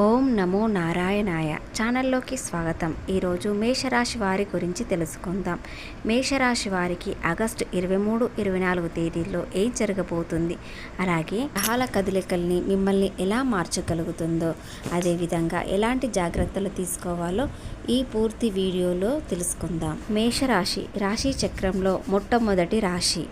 ఓం నమో నారాయణాయ ఛానల్లోకి స్వాగతం. ఈరోజు మేషరాశి వారి గురించి తెలుసుకుందాం. మేషరాశి వారికి ఆగస్టు ఇరవై మూడు ఇరవై నాలుగు తేదీల్లో ఏం జరగబోతుంది? అలాగే గ్రహాల కదలికల్ని మిమ్మల్ని ఎలా మార్చగలుగుతుందో అదేవిధంగా ఎలాంటి జాగ్రత్తలు తీసుకోవాలో ఈ పూర్తి వీడియోలో తెలుసుకుందాం. మేషరాశి రాశి చక్రంలో మొట్టమొదటి రాశి.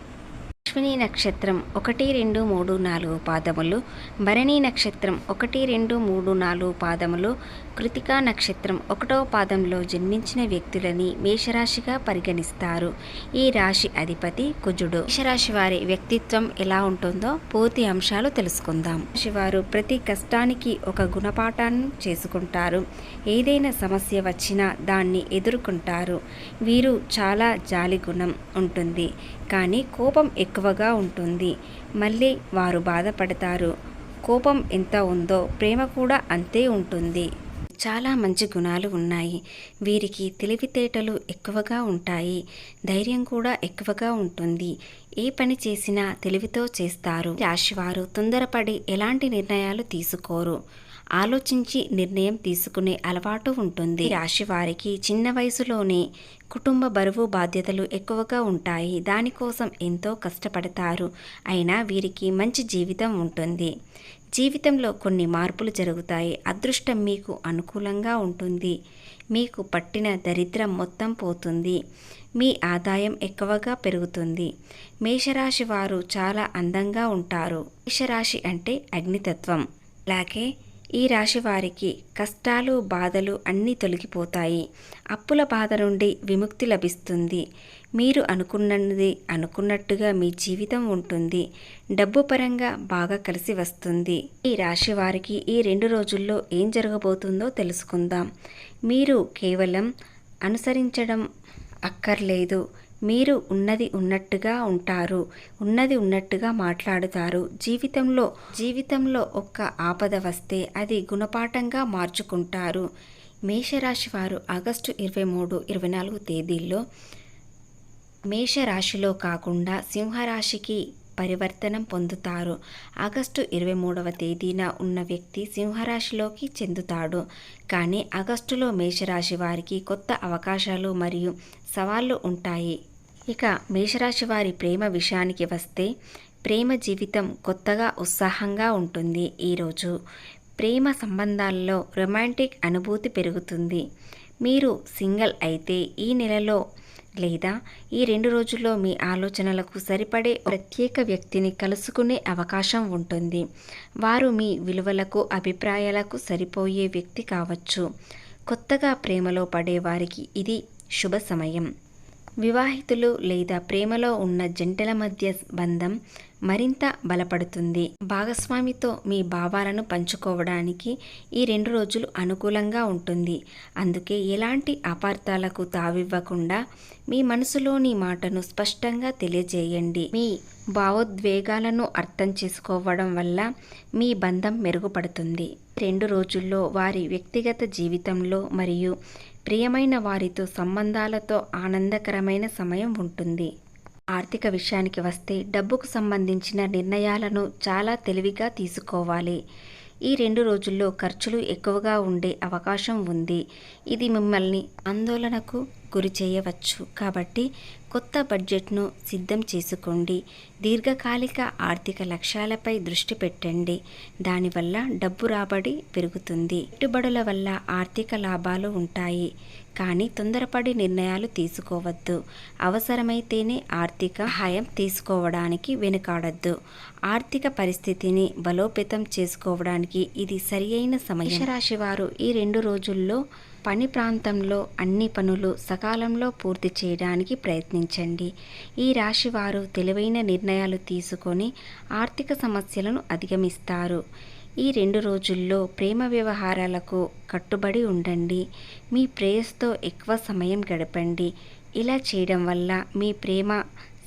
అశ్విని నక్షత్రం ఒకటి రెండు మూడు నాలుగు పాదములు భరణి నక్షత్రం ఒకటి రెండు మూడు నాలుగు పాదములు కృతికా నక్షత్రం ఒకటో పాదంలో జన్మించిన వ్యక్తులని మేషరాశిగా పరిగణిస్తారు. ఈ రాశి అధిపతి కుజుడు. మేషరాశి వారి వ్యక్తిత్వం ఎలా ఉంటుందో పూర్తి అంశాలు తెలుసుకుందాం. వారు ప్రతి కష్టానికి ఒక గుణపాఠాన్ని చేసుకుంటారు. ఏదైనా సమస్య వచ్చినా దాన్ని ఎదుర్కొంటారు. వీరు చాలా జాలి గుణం ఉంటుంది. కానీ కోపం ఎక్కువగా ఉంటుంది. మళ్ళీ వారు బాధపడతారు. కోపం ఎంత ఉందో ప్రేమ కూడా అంతే ఉంటుంది. చాలా మంచి గుణాలు ఉన్నాయి. వీరికి తెలివితేటలు ఎక్కువగా ఉంటాయి. ధైర్యం కూడా ఎక్కువగా ఉంటుంది. ఏ పని చేసినా తెలివితో చేస్తారు. రాశివారు తొందరపడి ఎలాంటి నిర్ణయాలు తీసుకోరు. ఆలోచించి నిర్ణయం తీసుకునే అలవాటు ఉంటుంది. రాశి వారికి చిన్న వయసులోనే కుటుంబ బరువు బాధ్యతలు ఎక్కువగా ఉంటాయి. దానికోసం ఎంతో కష్టపడతారు. అయినా వీరికి మంచి జీవితం ఉంటుంది. జీవితంలో కొన్ని మార్పులు జరుగుతాయి. అదృష్టం మీకు అనుకూలంగా ఉంటుంది. మీకు పట్టిన దరిద్రం మొత్తం పోతుంది. మీ ఆదాయం ఎక్కువగా పెరుగుతుంది. మేషరాశి వారు చాలా అందంగా ఉంటారు. మేషరాశి అంటే అగ్నితత్వం. అలాగే ఈ రాశి వారికి కష్టాలు బాధలు అన్నీ తొలగిపోతాయి. అప్పుల బాధ నుండి విముక్తి లభిస్తుంది. మీరు అనుకున్నది అనుకున్నట్టుగా మీ జీవితం ఉంటుంది. డబ్బు పరంగా బాగా కలిసి వస్తుంది. ఈ రాశి వారికి ఈ రెండు రోజుల్లో ఏం జరగబోతుందో తెలుసుకుందాం. మీరు కేవలం అనుసరించడం అక్కర్లేదు. మీరు ఉన్నది ఉన్నట్టుగా ఉంటారు ఉన్నది ఉన్నట్టుగా మాట్లాడుతారు. జీవితంలో జీవితంలో ఒక్క ఆపద వస్తే అది గుణపాఠంగా మార్చుకుంటారు. మేషరాశి వారు ఆగస్టు ఇరవై మూడు ఇరవై నాలుగు తేదీల్లో మేషరాశిలో కాకుండా సింహరాశికి పరివర్తనం పొందుతారు. ఆగస్టు ఇరవై మూడవ తేదీన ఉన్న వ్యక్తి సింహరాశిలోకి చెందుతాడు. కానీ ఆగస్టులో మేషరాశి వారికి కొత్త అవకాశాలు మరియు సవాళ్ళు ఉంటాయి. ఇక మేషరాశి వారి ప్రేమ విషయానికి వస్తే ప్రేమ జీవితం కొత్తగా ఉత్సాహంగా ఉంటుంది ఈరోజు ప్రేమ సంబంధాల్లో రొమాంటిక్ అనుభూతి పెరుగుతుంది. మీరు సింగిల్ అయితే ఈ నెలలో లేదా ఈ రెండు రోజుల్లో మీ ఆలోచనలకు సరిపడే ప్రత్యేక వ్యక్తిని కలుసుకునే అవకాశం ఉంటుంది. వారు మీ విలువలకు అభిప్రాయాలకు సరిపోయే వ్యక్తి కావచ్చు. కొత్తగా ప్రేమలో పడే వారికి ఇది శుభ సమయం. వివాహితులు లేదా ప్రేమలో ఉన్న జంటల మధ్య బంధం మరింత బలపడుతుంది. భాగస్వామితో మీ భావాలను పంచుకోవడానికి ఈ రెండు రోజులు అనుకూలంగా ఉంటుంది. అందుకే ఎలాంటి అపార్థాలకు తావివ్వకుండా మీ మనసులోని మాటను స్పష్టంగా తెలియజేయండి. మీ భావోద్వేగాలను అర్థం చేసుకోవడం వల్ల మీ బంధం మెరుగుపడుతుంది. రెండు రోజుల్లో వారి వ్యక్తిగత జీవితంలో మరియు ప్రియమైన వారితో సంబంధాలతో ఆనందకరమైన సమయం ఉంటుంది. ఆర్థిక విషయానికి వస్తే డబ్బుకు సంబంధించిన నిర్ణయాలను చాలా తెలివిగా తీసుకోవాలి. ఈ రెండు రోజుల్లో ఖర్చులు ఎక్కువగా ఉండే అవకాశం ఉంది. ఇది మిమ్మల్ని ఆందోళనకు గురి చేయవచ్చు. కాబట్టి కొత్త బడ్జెట్ను సిద్ధం చేసుకోండి. దీర్ఘకాలిక ఆర్థిక లక్ష్యాలపై దృష్టి పెట్టండి. దానివల్ల డబ్బు రాబడి పెరుగుతుంది. పెట్టుబడుల వల్ల ఆర్థిక లాభాలు ఉంటాయి. కానీ తొందరపడి నిర్ణయాలు తీసుకోవద్దు. అవసరమైతేనే ఆర్థిక సహాయం తీసుకోవడానికి వెనుకాడద్దు. ఆర్థిక పరిస్థితిని బలోపేతం చేసుకోవడానికి ఇది సరియైన సమయం. రాశి వారు ఈ రెండు రోజుల్లో పని ప్రాంతంలో అన్ని పనులు సకాలంలో పూర్తి చేయడానికి ప్రయత్నించండి. ఈ రాశి వారు తెలివైన నిర్ణయాలు తీసుకొని ఆర్థిక సమస్యలను అధిగమిస్తారు. ఈ రెండు రోజుల్లో ప్రేమ వ్యవహారాలకు కట్టుబడి ఉండండి. మీ ప్రేయస్తో ఎక్కువ సమయం గడపండి. ఇలా చేయడం వల్ల మీ ప్రేమ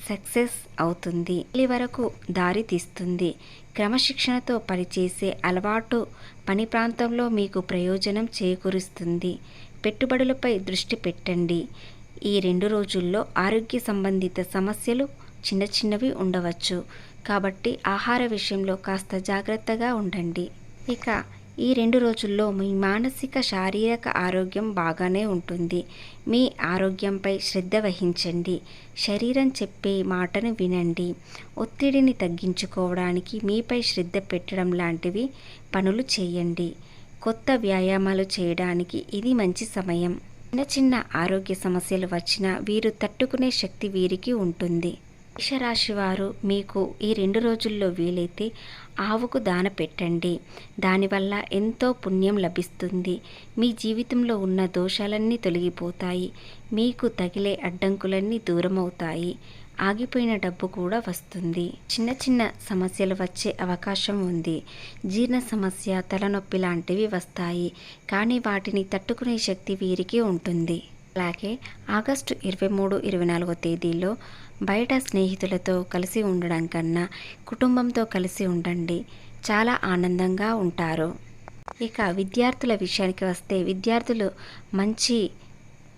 సక్సెస్ అవుతుంది. పెళ్ళి వరకు దారి తీస్తుంది. క్రమశిక్షణతో పనిచేసే అలవాటు పని ప్రాంతంలో మీకు ప్రయోజనం చేకూరుస్తుంది. పెట్టుబడులపై దృష్టి పెట్టండి. ఈ రెండు రోజుల్లో ఆరోగ్య సంబంధిత సమస్యలు చిన్న చిన్నవి ఉండవచ్చు. కాబట్టి ఆహార విషయంలో కాస్త జాగ్రత్తగా ఉండండి. ఇక ఈ రెండు రోజుల్లో మీ మానసిక శారీరక ఆరోగ్యం బాగానే ఉంటుంది. మీ ఆరోగ్యంపై శ్రద్ధ వహించండి. శరీరం చెప్పే మాటను వినండి. ఒత్తిడిని తగ్గించుకోవడానికి మీపై శ్రద్ధ పెట్టడం లాంటివి పనులు చేయండి. కొత్త వ్యాయామాలు చేయడానికి ఇది మంచి సమయం. చిన్న చిన్న ఆరోగ్య సమస్యలు వచ్చినా వీరు తట్టుకునే శక్తి వీరికి ఉంటుంది. మేషరాశి వారు మీకు ఈ రెండు రోజుల్లో వీలైతే ఆవుకు దాన పెట్టండి. దానివల్ల ఎంతో పుణ్యం లభిస్తుంది. మీ జీవితంలో ఉన్న దోషాలన్నీ తొలగిపోతాయి. మీకు తగిలే అడ్డంకులన్నీ దూరమవుతాయి. ఆగిపోయిన డబ్బు కూడా వస్తుంది. చిన్న చిన్న సమస్యలు వచ్చే అవకాశం ఉంది. జీర్ణ సమస్య తలనొప్పి లాంటివి వస్తాయి. కానీ వాటిని తట్టుకునే శక్తి వీరికి ఉంటుంది. అలాగే ఆగస్టు ఇరవై మూడు ఇరవై నాలుగో తేదీలో బయట స్నేహితులతో కలిసి ఉండడం కన్నా కుటుంబంతో కలిసి ఉండండి. చాలా ఆనందంగా ఉంటారు. ఇక విద్యార్థుల విషయానికి వస్తే విద్యార్థులు మంచి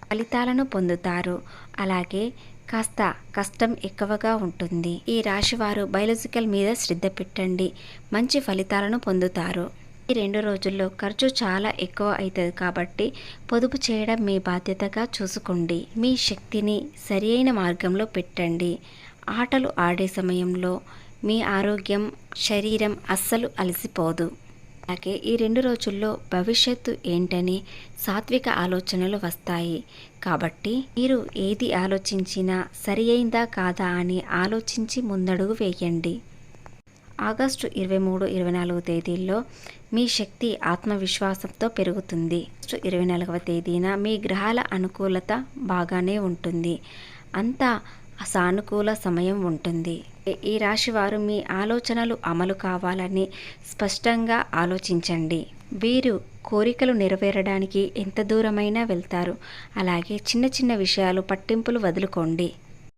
ఫలితాలను పొందుతారు. అలాగే కాస్త కష్టం ఎక్కువగా ఉంటుంది. ఈ రాశివారు బయాలజికల్ మీద శ్రద్ధ పెట్టండి. మంచి ఫలితాలను పొందుతారు. ఈ రెండు రోజుల్లో ఖర్చు చాలా ఎక్కువ అవుతుంది కాబట్టి పొదుపు చేయడం మీ బాధ్యతగా చూసుకోండి. మీ శక్తిని సరియైన మార్గంలో పెట్టండి. ఆటలు ఆడే సమయంలో మీ ఆరోగ్యం శరీరం అస్సలు అలసిపోదు. అలాగే ఈ రెండు రోజుల్లో భవిష్యత్తు ఏంటని సాత్విక ఆలోచనలు వస్తాయి. కాబట్టి మీరు ఏది ఆలోచించినా సరి అయిందా కాదా అని ఆలోచించి ముందడుగు వేయండి. ఆగస్టు ఇరవై మూడు ఇరవై నాలుగు తేదీల్లో మీ శక్తి ఆత్మవిశ్వాసంతో పెరుగుతుంది. ఇరవై నాలుగవ తేదీన మీ గ్రహాల అనుకూలత బాగానే ఉంటుంది. అంతా సానుకూల సమయం ఉంటుంది. ఈ రాశి వారు మీ ఆలోచనలు అమలు కావాలని స్పష్టంగా ఆలోచించండి. వీరు కోరికలు నెరవేరడానికి ఎంత దూరమైనా వెళ్తారు. అలాగే చిన్న చిన్న విషయాలు పట్టింపులు వదులుకోండి.